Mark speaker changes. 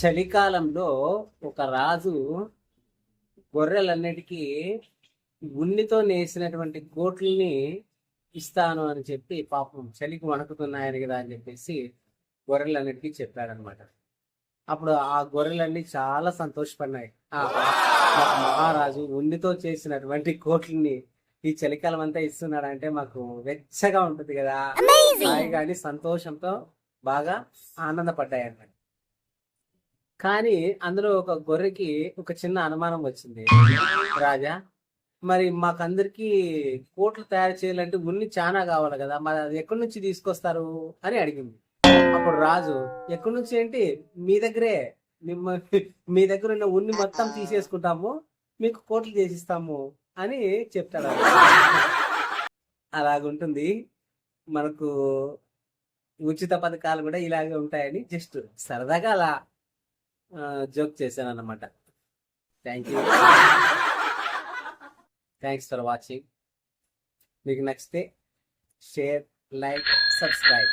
Speaker 1: చలికాలంలో ఒక రాజు గొర్రెలన్నిటికీ ఉన్నితో నేసినటువంటి కోట్లని ఇస్తాను అని చెప్పి పాపం చలికి వణుకుతున్నాయని కదా అని చెప్పేసి గొర్రెలన్నిటికీ చెప్పాడనమాట. అప్పుడు ఆ గొర్రెలన్నీ చాలా సంతోషపడినాయి. మహారాజు ఉన్నితో చేసినటువంటి కోట్లని ఈ చలికాలం అంతా ఇస్తున్నాడంటే మాకు వెచ్చగా ఉంటుంది కదా. హాయిగాని సంతోషంతో బాగా ఆనందపడ్డాయి అన్నమాట కానీ అందులో ఒక గొర్రెకి ఒక చిన్న అనుమానం వచ్చింది. రాజా మరి మాకందరికి కోట్లు తయారు చేయాలంటే ఉన్ని చాలా కావాలి కదా. మరి అది ఎక్కడి నుంచి తీసుకొస్తారు అని అడిగింది. అప్పుడు రాజు ఎక్కడి నుంచి ఏంటి? మీ దగ్గరే. మిమ్మ మీ దగ్గర ఉన్న ఉన్ని మొత్తం తీసేసుకుంటాము. మీకు కోట్లు చేసిస్తాము అని చెప్తాడు అలాగుంటుంది. మనకు ఉచిత పథకాలు కూడా ఇలాగే ఉంటాయని జస్ట్ సరదాగా అలా జోక్ చేశాను అన్నమాట thank you thanks for watching మీకు నచ్చితే షేర్ లైక్ సబ్స్క్రైబ్